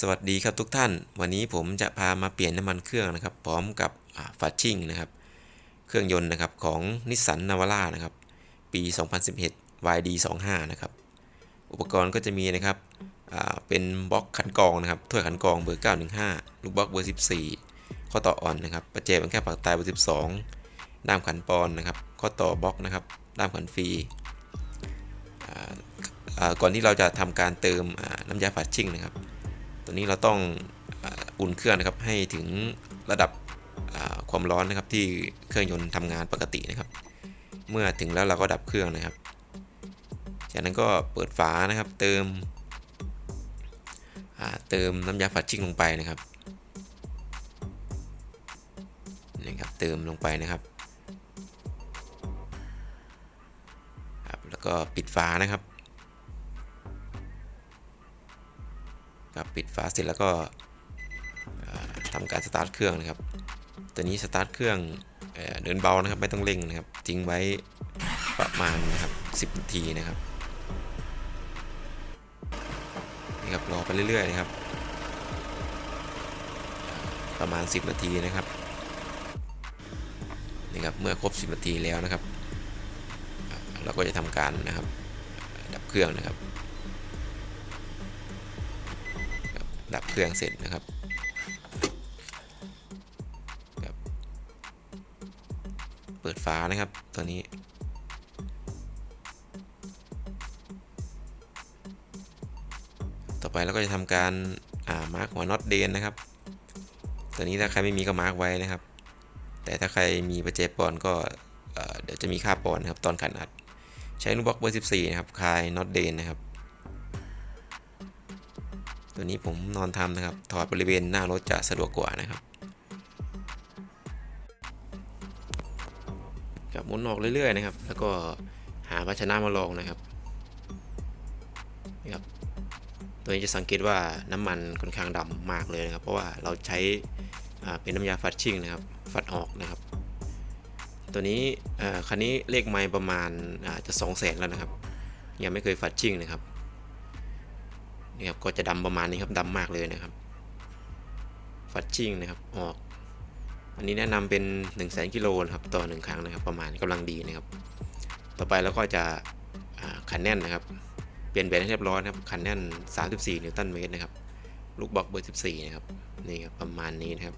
สวัสดีครับทุกท่าน วันนี้ผมจะพามาเปลี่ยนน้ำมันเครื่องนะครับ พร้อมกับฟัชชิ่งนะครับ เครื่องยนต์นะครับของนิสสันนาวาร่านะครับ ปี 2011 YD 25 นะครับ อุปกรณ์ก็จะมีนะครับเป็นบล็อกขันกองนะครับถ้วยขันกองเบอร์ 915 ลูกบล็อกเบอร์ 14 ข้อต่ออ่อนนะครับประแจเป็นแค่ปากตายเบอร์ 12 ด้ามขันปอนนะครับ ข้อต่อบล็อกนะครับ ด้ามขันฟรีก่อนที่เราจะทำการเติมน้ำยาฟัชชิ่งนะครับ ตัวนี้เราต้องอุ่นเครื่องนะครับให้ถึงระดับความร้อนนะครับที่เครื่องยนต์ทำงานปกตินะครับ เมื่อถึงแล้วเราก็ดับเครื่องนะครับ จากนั้นก็เปิดฝานะครับเติมเติมน้ำยาฝัดชิ่งลงไปนะครับนี่ครับเติมลงไปนะครับครับแล้วก็ปิดฝานะครับ ครับปิดฝาเสร็จแล้วก็อ่าทำการสตาร์ทเครื่องนะครับตัวนี้สตาร์ทเครื่องเดินเบานะครับไม่ต้องเร่งนะครับทิ้งไว้ประมาณนะครับ10นาทีนะครับนี่ครับรอไปเรื่อยๆนะครับ ประมาณ 10 นาทีนะครับนี่ครับเมื่อครบ 10 นาทีแล้วนะครับ เราก็จะทำการนะครับดับเครื่องนะครับ ดับเครื่องเสร็จนะครับครับเปิดฝานะครับตัวนี้ต่อไปเราก็จะทำการามาร์กหัวน็อตเดนนะครับ ตัวนี้ถ้าใครไม่มีก็มาร์กไว้นะครับ แต่ถ้าใครมีประแจปอนก็เดี๋ยวจะมีค่าปอนนะครับตอนขันอัด ใช้ลูกบล็อกเบอร์ 14 นะครับคลายน็อตเดนนะครับ ตัวนี้ผมนอนทำนะครับ ถอดบริเวณหน้ารถจะสะดวกกว่านะครับกับหมุนออกเรื่อยๆนะครับ แล้วก็หาภาชนะมาลองนะครับนี่ครับ ตัวนี้จะสังเกตว่าน้ำมันค่อนข้างดำมากเลยนะครับ เพราะว่าเราใช้เป็นน้ำยาฟัดชิ่งนะครับ ฟัดออกนะครับ ตัวนี้คันนี้เลขไมล์ประมาณจะ2 0 0แสนแล้วนะครับ ยังไม่เคยฟัดชิ่งนะครับ นี่ครับก็จะดำประมาณนี้ครับดำมากเลยนะครับฟัดชิ่งนะครับออก อันนี้แนะนำเป็น1นึ่งแสนกิโลนะครับต่อหนึ่งครั้งนะครับ ประมาณกำลังดีนะครับ ต่อไปเราก็จะขันแน่นนะครับ เปลี่ยนแบนให้เรียบร้อยนะครับขันแน่น 34 นิวตันเมตรนะครับ ลูกบล็อกเบอร์ 14 นะครับนี่ครับประมาณนี้นะครับ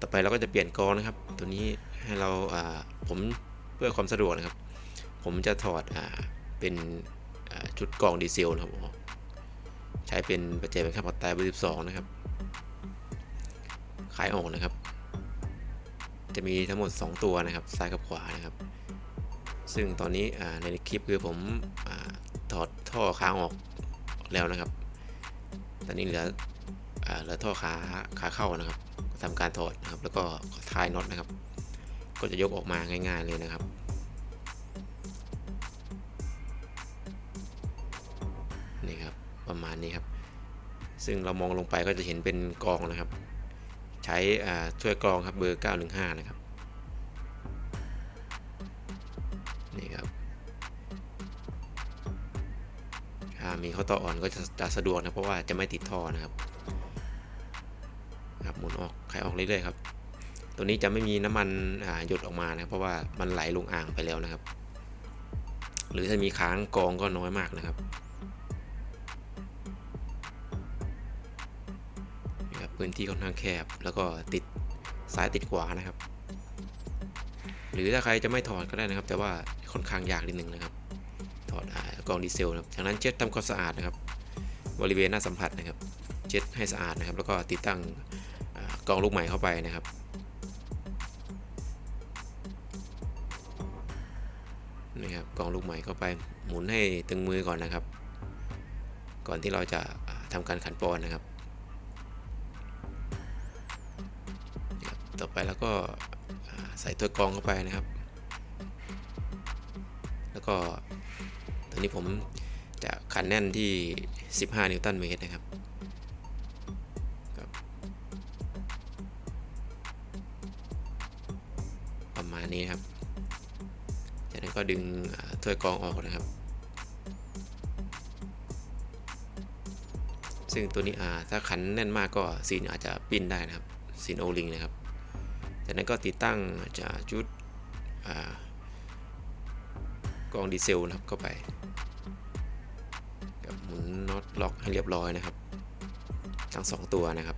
ต่อไปเราก็จะเปลี่ยนกรองนะครับ ตัวนี้ให้เราผมเพื่อความสะดวกนะครับ ผมจะถอดอเป็นชุดกรองดีเซลนะครับ ใช้เป็นปัจจัยเป็นค่าปัตตายเบอร์12นะครับ ขายออกนะครับ จะมีทั้งหมด 2 ตัวนะครับ ซ้ายกับขวานะครับ ซึ่งตอนนี้ในคลิปคือผมอถอดท่อค้างออกแล้วนะครับ ตอนนี้เหลือเหลือท่อขาขาเข้านะครับก็ทำการถอดนะครับ แล้วก็ทายน็อตนะครับ ก็จะยกออกมาง่าย ๆเลยนะครับ ประมาณนี้ครับ ซึ่งเรามองลงไปก็จะเห็นเป็นกองนะครับ ใช้อ่าถ้วยกรองครับเบอร์ 915 นะครับนี่ครับมีข้อต่ออ่อนก็จะจะสะดวกนะเพราะว่าจะไม่ติดท่อนะครับครับหมุนออกไขออกเรื่อยๆครับตัวนี้จะไม่มีน้ำมันหยดออกมานะเพราะว่ามันไหลลงอ่างไปแล้วนะครับ หรือถ้ามีค้างกองก็น้อยมากนะครับ พื้นที่ค่อนข้างแคบ แล้วก็ติดซ้ายติดขวานะครับ หรือถ้าใครจะไม่ถอดก็ได้นะครับ แต่ว่าค่อนข้างยากนิดนึงนะครับ ถอดอกรองดีเซลนะครับจากนั้นเช็ดทำความสะอาดนะครับ บริเวณหน้าสัมผัสนะครับ เช็ดให้สะอาดนะครับ แล้วก็ติดตั้งอกรองลูกใหม่เข้าไปนะครับนี่ครับกรองลูกใหม่เข้าไปหมุนให้ตึงมือก่อนนะครับ ก่อนที่เราจะอ่าทำการขันปอนนะครับ ใส่ตัวกรองเข้าไปนะครับ แล้วก็ตัวนี้ผมจะขันแน่นที่ 15 นิวตันเมตรนะครับประมาณนี้ครับ จากนั้นก็ดึงถ้วยกรองออกนะครับ ซึ่งตัวนี้ถ้าขันแน่นมากก็ซีนอาจจะปิ้นได้นะครับซีนโอลิงนะครับ จากนั้นก็ติดตั้งจะชุดอกองดีเซลนะครับเข้าไปกับหมุนน็อตล็อกให้เรียบร้อยนะครับ ทั้งสองตัวนะครับ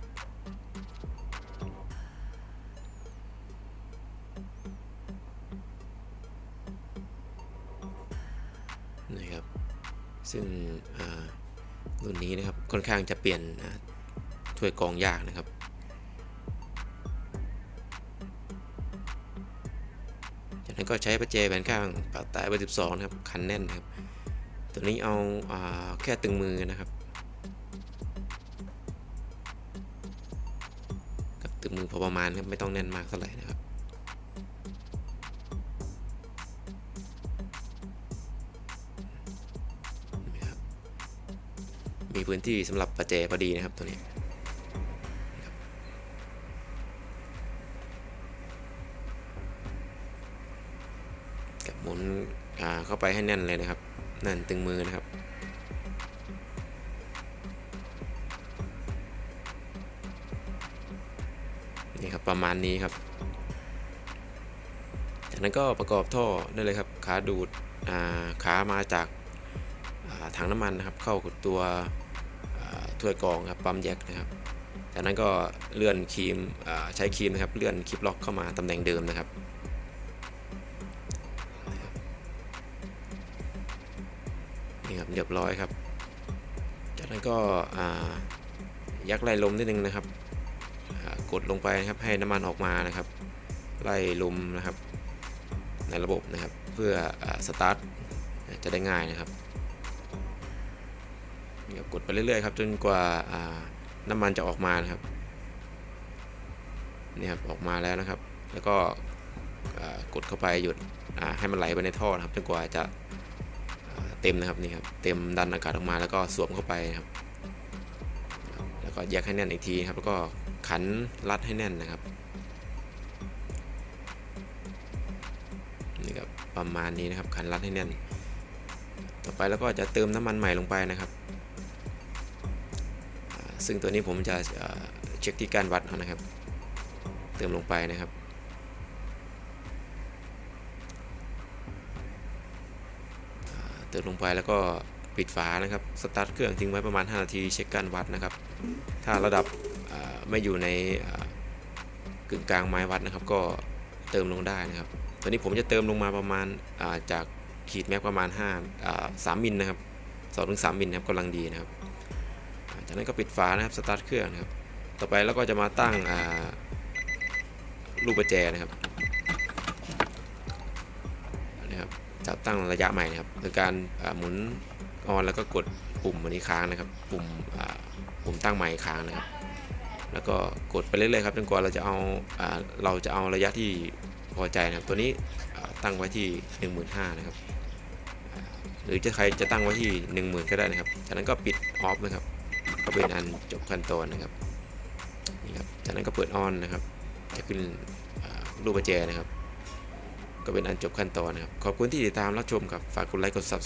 นะครับซึ่งรุ่นนี้นะครับค่อนข้างจะเปลี่ยนถ้วยกรองยากนะครับ จากนั้นก็ใช้ประแจแบนข้างปากตายเบอร์12นะครับคันแน่นครับตัวนี้เอาอาแค่ตึงมือนะครับกับตึงมือพอประมาณครับไม่ต้องแน่นมากเท่าไหร่นะครับมีพื้นที่สำหรับประแจพอดีนะครับตัวนี้นะครับกับหมุนอ่า เข้าไปให้แน่นเลยนะครับแน่นตึงมือนะครับ นี่ครับประมาณนี้ครับจากนั้นก็ประกอบท่อได้เลยครับขาดูดาขามาจากาถังน้ำมันนะครับ เข้ากับตัวถ้วยกรองครับปั๊มแยกนะครับจากนั้นก็เลื่อนครีมใช้ครีมนะครับเลื่อนคลิปล็อกเข้ามาตำแหน่งเดิมนะครับ นี่ครับเรียบร้อยครับ จากนั้นก็ยักไล่ลมนิดนึงนะครับ กดลงไปนะครับให้น้ำมันออกมานะครับ ไล่ลมนะครับ ในระบบนะครับเพื่อสตาร์ทจะได้ง่ายนะครับนี่ครับกดไปเรื่อยๆครับจนกว่าน้ำมันจะออกมานะครับนี่ครับออกมาแล้วนะครับ แล้วก็กดเข้าไปหยุดให้มันไหลไปในท่อนะครับจนกว่าจะ เต็มนะครับนี่ครับเต็มดันอากาศออกมาแล้วก็สวมเข้าไปนะครับ แล้วก็แยกให้แน่นอีกทีครับแล้วก็ขันรัดให้แน่นนะครับนี่ครับประมาณนี้นะครับขันรัดให้แน่น ต่อไปแล้วก็จะเติมน้ำมันใหม่ลงไปนะครับ ซึ่งตัวนี้ผมจะเช็คที่การวัดเอานะครับ เติมลงไปนะครับอ่า เติมลงไปแล้วก็ปิดฝานะครับสตาร์ทเครื่องทิ้งไว้ประมาณ 5 นาทีเช็คการวัดนะครับ ถ้าระดับไม่อยู่ในกึ่งกลางไม้วัดนะครับ ก็เติมลงได้นะครับตัวนี้ผมจะเติมลงมาประมาณาจากขีดแม็กประมาณ5อ่า3มิลนะครับ2ถึง3มิลนะครับกำลังดีนะครับ จากนั้นก็ปิดฝานะครับสตาร์ทเครื่องนะครับ ต่อไปแล้วก็จะมาตั้งลูกประแจนะครับนะครับ จับตั้งระยะใหม่นะครับโดยการหมุนออนแล้วก็กดปุ่มอันนี้ค้างนะครับ ปุ่มปุ่มตั้งใหม่ค้างนะครับ แล้วก็กดไปเรื่อยๆครับจนกว่าเราจะเอาเราจะเอาระยะที่พอใจนะครับ ตัวนี้ตั้งไว้ที่ 15,000นะครับ หรือจะใครจะตั้งไว้ที่ 10,000 ก็ได้นะครับ จากนั้นก็ปิดออฟนะครับ ก็เป็นอันจบขั้นตอนนะครับนี่ครับจากนั้นก็เปิดออนนะครับ จะขึ้นรูปประแจนะครับ ก็เป็นอันจบขั้นตอนนะครับ ขอบคุณที่ติดตามรับชมครับ ฝากกดไลค์กด s u b s